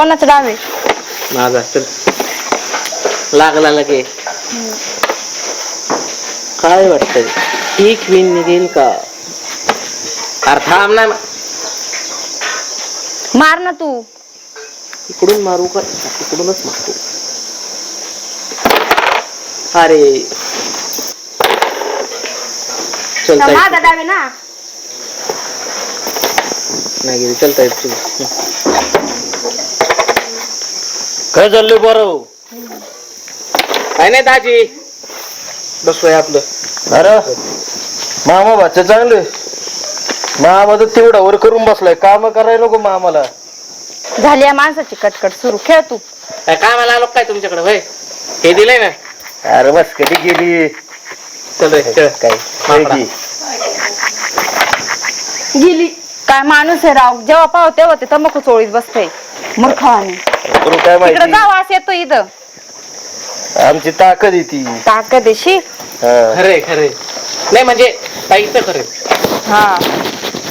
कोणाचं डाव आहे? माझा चल लागला लगे काय वाटतंय? ठीक विन निघेल का? अरे थांब ना. मार ना तू. इकडून मारू का? इकडूनच मारू. अरे. चलता माझा येत डाव आहे ना. नाही गेली. चलता येत काय चाललंय बरं काय नाही दाजी. बसलोय आपलं. अरे मामा भाचं चांगलं. मामा तर तेवढा वर करून बसलाय. काम करायला नको मामाला. झाली या माणसाची कटकट सुरू. खेळ तू. काय कामाला आलो काय तुमच्याकडे? होय. हे दिलंय ना? अरे बस कधी गेली? चल रे खेळ. काय? माकडा. गेली. काय माणूस आहे राव. जेव्हा पाहू तेव्हा ते तंबाखू चोळीत बसते मूर्खावाने करू काय तिकडे माहिती? जाऊ असं येतो इथं. आमची ताकद आहे ती. ताकद देशी हा. खरे खरे नाही म्हणजे ताईचं खरे हा.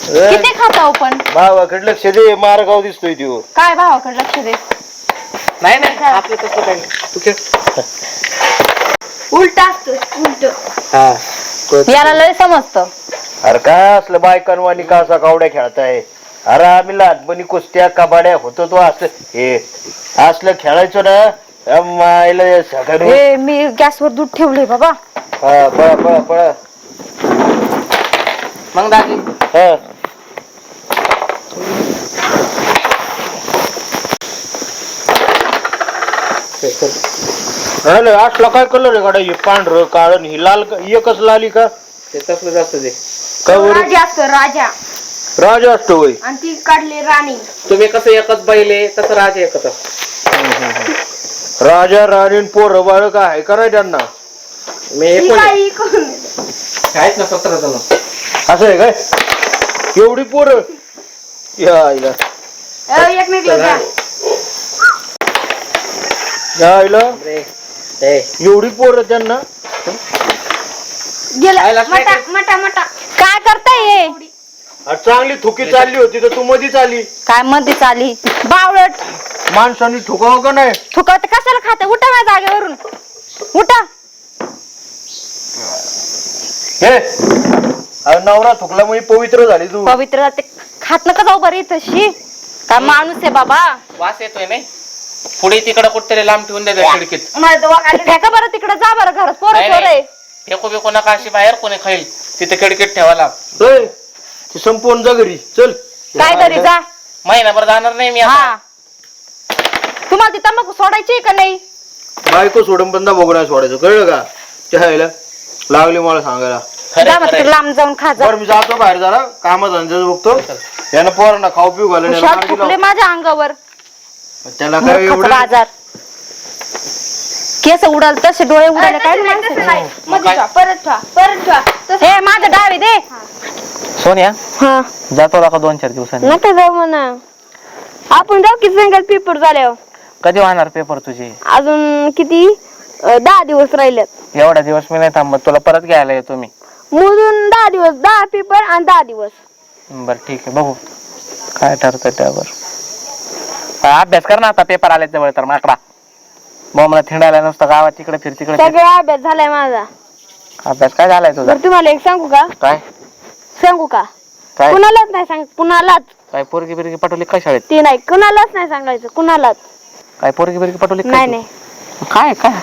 किती खाता पण? भावाकडे लक्ष दे मारगाव दिसतोय तो काय भावाकडे लक्ष दे? नाही नाही आपलं तसं काही नाही. तू खेळ. उलट असत उलट. हा. याला लय समजतं. अरे काय असलं बायकांवानी का असा कावड्या खेळताय? अरे आम्ही लहानपणी कुस्त्या कबाड्या होतो तो असलं हे असलं खेळायचो ना मायला सगळं. ए मी गॅसवर दूध ठेवले बाबा. हा पळा पळा पळा. मग दाजी. हा. अरे असला काय कलर आहे गाडा हे पांढरं काळ ही लाल का- एकच लाली का? ते तसलं जास्त दे. का बरं? राजा असतो राजा. राजा असतो वय आणि ती काढली राणी. तुम्ही कसं एकच बैले तसं राजे एकच राजा राणी पोरं बाळ काय आहे त्यांना? मी एक आहेत ना सतरा जण. असं आहे काय? एवढी पोरं? या आईला. या आईला. रे ए. एवढी पोरं त्यांना? आयला काय मटा मटा मटा. काय करताय हे? अरे चांगली थुकी चालली होती तर तू मधीच आली. काय मध्ये चाली बावळट. माणसाने ठुकाव का नाही? थुकवते कशाला खाते? उठा माझ्या जागेवरून. उठा. हे. अरे नवरा थुकला म्हणजे पवित्र झाली तू. पवित्र जाते खात नका जाऊ बरं इथं शी. काय माणूस आहे बाबा. वास येतोय नाही पुढे तिकडे कुठतरी लांब ठेवून द्यायचं खिडकीत. फेका बरं तिकडे जा बरं घरात. पोरं नाही, चोर आहे. नाही. फेकू बिकू नका अशी बाहेर कोणी खाईल. तिथे खिडकीत ठेवायला. ए, ती संपवून जा घरी. चल. काय तरी जा? महिनाभर जाणार नाही मी आता. हा. तुम्हाला ती तंबाखू सोडायची आहे का नाही? बायको सोडून बंदा बघणार सोडायचं. कळलं का? चहायला लागली मला सांगायला. खरंय, जा मग खरंय. तिकडे लांब जाऊन खा जा. बरं मी जातो बाहेर जरा. कामात धंद्याचं बघतो. यानं पोरांना खाऊ पिऊ घालून याला शॉट मार्गी फुकले लाव. माझ्या अंगावर. त्याला काय मूर्खाचा एवढं? बाजार. केस उडाल तसे डोळे उडाले काय हे माझं डावे दे. सोनिया? हा. जातो का दोन चार दिवसांनी. नका जाऊ म्हणा. आपण जाऊ की सिंगल पेपर झाल्यावर. कधी वाहणार पेपर तुझे? अजून किती? अं, दहा दिवस राहिलेत. एवढा दिवस मी नाही थांबत तुला परत घ्यायला येतो मी. मोजून दहा दिवस दहा पेपर आणि दहा दिवस. बर ठीक आहे बघू. काय ठरतं त्यावर. हा, अभ्यास कर ना आता पेपर आले जवळ तर माकडा. मग मला थिंडायला नुसतं गावात तिकडे फिर तिकडे फिर. सगळा अभ्यास झालाय माझा. अभ्यास काय झालाय तुझा? बरं तुम्हाला एक सांगू का? काय? सांगू का? काय? कुणालाच नाही सांग कुणालाच. काय पोरगी बिरगी पटवली काय शाळेत? ते नाही. कुणालाच नाही सांगायचं. कुणालाच. काय पोरगी बिरगी पटवली काय नाही तू? नाही. काय काय?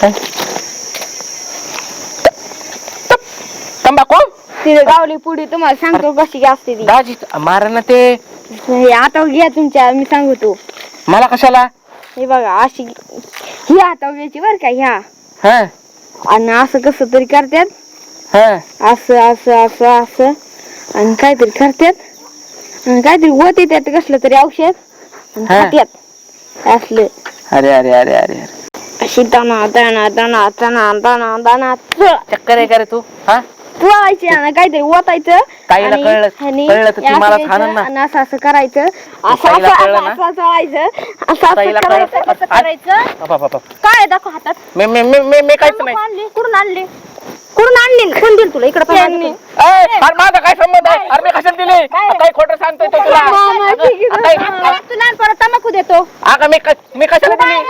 काय? तंबाखू? तिथे गावली पुढे तुम्हाला सांगतो कशी असते ती. दाजी मार ना ते. हे आता घ्या तुमच्या मी सांगतो मला कशाला? हे बघा अशी ही आता घ्यायची बर का ह्या. हा. आणि असं कसं तरी करतात. असं असं असं असं. आणि काहीतरी करतात. आणि काहीतरी होते त्यात कसलं तरी औषध. आणि. खात्यात. असलं. अरे अरे अरे अरे अरे. अशी दाना दाना दाना दाना दाना दाना. चक्कर आहे का रे तू? हा? चोळायचे आणि काहीतरी ओतायचं. आणि कळलं- असं असं करायचं. असं असं असं चोळायचं करायचं. काय दाखव हातात. कुठून आणली? कुठून आणली. कोण दिल तुला? इकडे माझा काय संबंध आहे? अरे मी कशाला दिली? काही खोटं सांगतोय तो तुला. अगं, तू तंबाखू देतो. अगं मी क- मी कशाला दिली?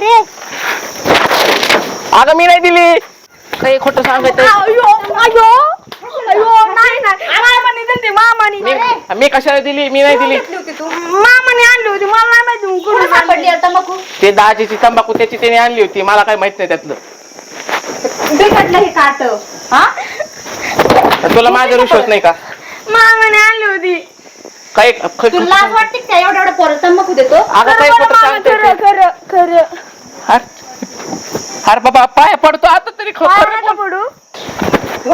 रे अगं मी नाही दिली. काही खोटं सांगायचं अयो अयो अयो नाही नाही. मामाने दिली मामाने. मी मी कशाला दिली? मी नाही दिली. मामाने आणली होती मला नाही माहिती सापडली ते? दाजीची तंबाखू त्याची त्याने आणली होती मला काय माहीत नाही त्यातलं. हे काट. हा? तुला माझा विश्वास नाही का? मामाने आणली होती. ख- तुला लाज वाटते का एवढा एवढा पोरं तंबाखू देतो? अगं काही खोटं सांगते खरं खरं खरं. अरे अरे बाबा पाय पडतो आता तरी काय खरं नका. पडू.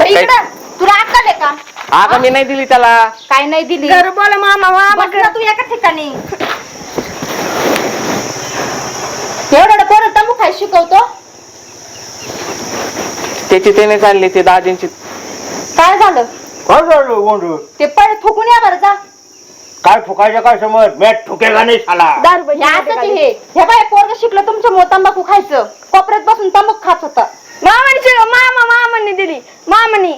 इकडं तुला अक्कल आहे का? अगं मी नाही दिली त्याला. काय नाही दिली? घर बोला मामा मामा तू एका ठिकाणी. एवढं पोरं तंबाखू खाय शिकवतो. त्याची त्याने चालली ते दाजींची. काय झालं? काय झालं गोंधळ? ते पळ थुकून या बरं जा. काय ठुकायचं काय समज? मॅट ठुकेगा नाही साला हे असंच आहे हे. हे बाय पोरग शिकलं तुमच्यामुळे तंबाखू खायचं. कोपऱ्यात बसून तंबाखू खात होता. मामाने मामा मामाने दिली. मामाने.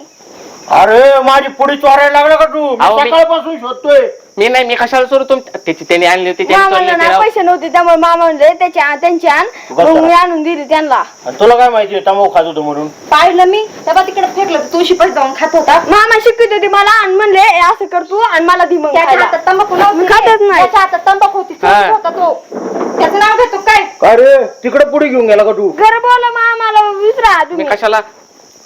अरे माझी पुढी चोरायला लागला का तू? मी अहो, मी- सकाळपासून शोधतोय. मी नाही मी कशाला सोडू तुम त्याची त्याने आणली होती त्याने मामाला चोरली ना होती. राव. पैसे नव्हते त्यामुळे मामा म्हणले त्याची आण त्यांची आण. बस मग करा. मी आणून दिली त्यांना. आणि तुला काय माहिती तंबाखू खात होतो म्हणून? पाहिलं मी. तेव्हा तिकडे फेकलं तुळशी पण जाऊन खात होता. मामा शिकवत होती मला आणि म्हणले "ए, असं कर तू आणि मला धी मग त्याच्या हातात तंबाखू नव्हती. खातच नाही. त्याच्या हातात तंबाखू होती हा. होता तो. त्याचं नाव घेतो काय? काय रे तिकडे पुढे घेऊन गेला का तू? घर बोला मामाला विसरा मी तुम्ही कशाला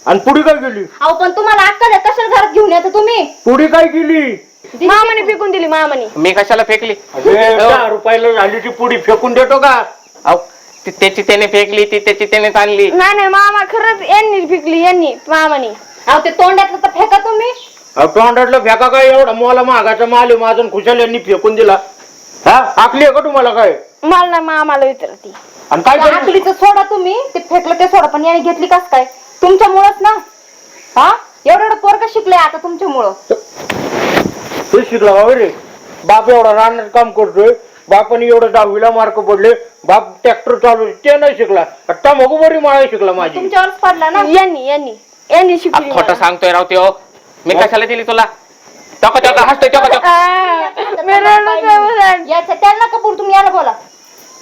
आणि पुढे काय गेली अहो पण तुम्हाला अक्कल आहे कशाला घरात घेऊन येता तुम्ही? पुढे काय गेली मामाने फेकून दिली मामाने. मी कशाला फेकली? अरे दहा रुपयाला झाली ती पुढी फेकून देतो का? अहो ती- त्याची त्याने फेकली ती त्याची त्यानेच आणली. नाही नाही मामा खरंच यांनी फेकली यांनी मामाने. अहो ते तोंडातलं तर फेका तुम्ही. अहो, तोंडातलं फेका काय एवढा? मोला महागाचा माल आहे माझं खुशाल यांनी फेकून दिला. हा? आकली आहे का तुम्हाला काय? मला नाही मामाला विचारती. आणि काय करू? आकलीचं सोडा तुम्ही. ते फेकलं ते सोडा पण याने घेतली कस काय? तुमच्यामुळंच ना? हा? एवढं एवढं पोरग शिकलंय आता तुमच्यामुळं. ते शिकला बाबा रे. बाप एवढा रानात काम करतोय. बापाने एवढं दहावीला मार्क पडले. बाप ट्रॅक्टर चालू ते नाही शिकला. आता मगू बरी माळा शिकला माझी. तुमच्यावरच पडला ना? यांनी यांनी. यांनी शिकली खोटं सांगतोय राव त्यो. मी कशाला दिली तुला? टोका टोका हसतोय टोका टोका याच्या त्यांना कपूर तुम्ही याला बोला.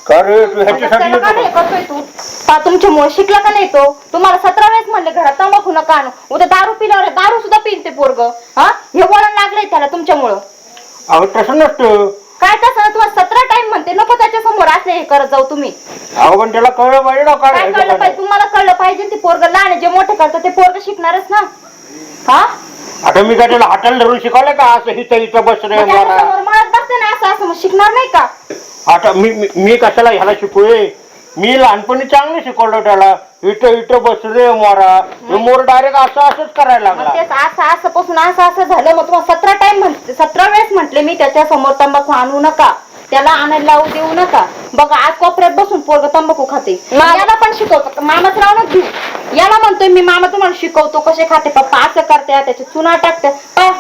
का रे? तू ह्याच्यासाठी त्याला का येतो नाही? का? करतोय तू? पा तुमच्यामुळे शिकला का नाही तो? तुम्हाला सतरा वेळेस म्हणले घरात तंबाखू नका आणू. उद्या दारू पिल्यावर दारू सुद्धा पिन ते पोरग. हा? हे वळण लागलंय त्याला तुमच्यामुळं. अहो तसं नसतं. काय तसं? तुम्हाला सतरा टाइम म्हणते. नको त्याच्यासमोर असले हे करत जाऊ तुम्ही. अहो पण त्याला कळलं पाहिजे ना काय काय कळलं पाहिजे? तुम्हाला कळलं पाहिजे ते पोरग लहान आहे, जे मोठे करतात ते पोरग शिकणारच ना. हा? आता मी काय त्याला हाताला धरून शिकवलं का? असं हिथं इथं बस रे मग त्याच्या मला? समोर म्हणत बसते ना असं असं मग शिकणार नाही का? आता मी मी- मी कशाला ह्याला शिकवले मी लहानपणी चांगलं शिकवलं त्याला. इथं इथं बस रे मोरा. हे मोर डायरेक्ट असं असंच करायला मग लागला तेच असं असं पासून असं असं झालं. मग तुम्हाला सतरा टाइम म्हणते सतरा वेळेस म्हटले मी त्याच्यासमोर तंबाखू आणू नका. त्याला आणायला लावू देऊ नका. बघा आज कोपऱ्यात बसून पोरग तंबाखू खाते. याला पण शिकवतो. मामाच न घेऊ. याला म्हणतोय मी मामा तुम्हाला शिकवतो. कसे खाते? पप्पा असं करते त्याचे चुना टाकते पहा.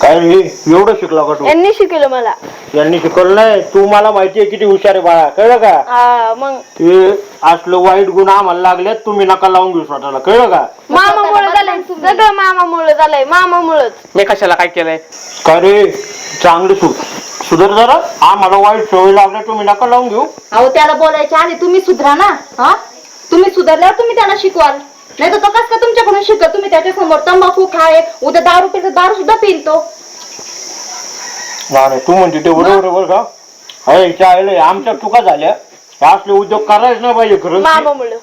काय रे एवढं शिकला का तू? यांनी शिकवलं मला. यांनी शिकवलं नाही? तू मला माहितीये किती हुशार आहे बाळा कळलं का? मग? ते असलं वाईट गुण आम्हाला लागले तुम्ही नका लावून घेऊ स्वतःला कळलं का? मामामुळे झालंय सगळं मामामुळे झालंय मामामुळेच. मी कशाला काय केलंय? काय रे? चांगलं सु सुधर जरा. आम्हाला वाईट सवय लागल्या तुम्ही नका लावून घेऊ. अहो त्याला बोलायच्या आधी तुम्ही सुधरा ना हा? तुम्ही सुधारल्यावर तुम्ही त्यांना शिकवाल. नाही तर तो कस का तुमच्याकडून शिकत तुम्ही त्याच्यासमोर तंबाखू खाय उद्या दारू पितो दारू सुद्धा पिल तो नाही तू म्हणते ते बरोबर आहे बरं का? अरे हिच्या आईला आमच्या चुका झाल्या. हे असले उद्योग करायच नाही पाहिजे खरंच. मामामुळे.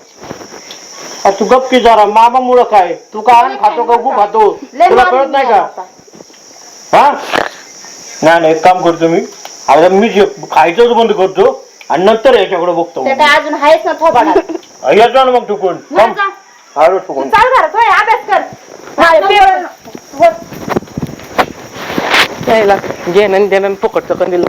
अरे तू गप की जरा. मामा मुळे काय? तू का आण खातो का गु खातो? लय तुला कळत नाही का. हा? नाही नाही एक काम करतो मी. आता मी जे खायचंच बंद करतो आणि नंतर याच्याकडे बघतो. ते काय अजून आहेच ना थोबाडात. याचा ना मग तू कोण. जा. तू चुकून चाल घरात होय, अभ्यास कर. हा, पेपर- यायला घेणं देणं फुकटचं कंदील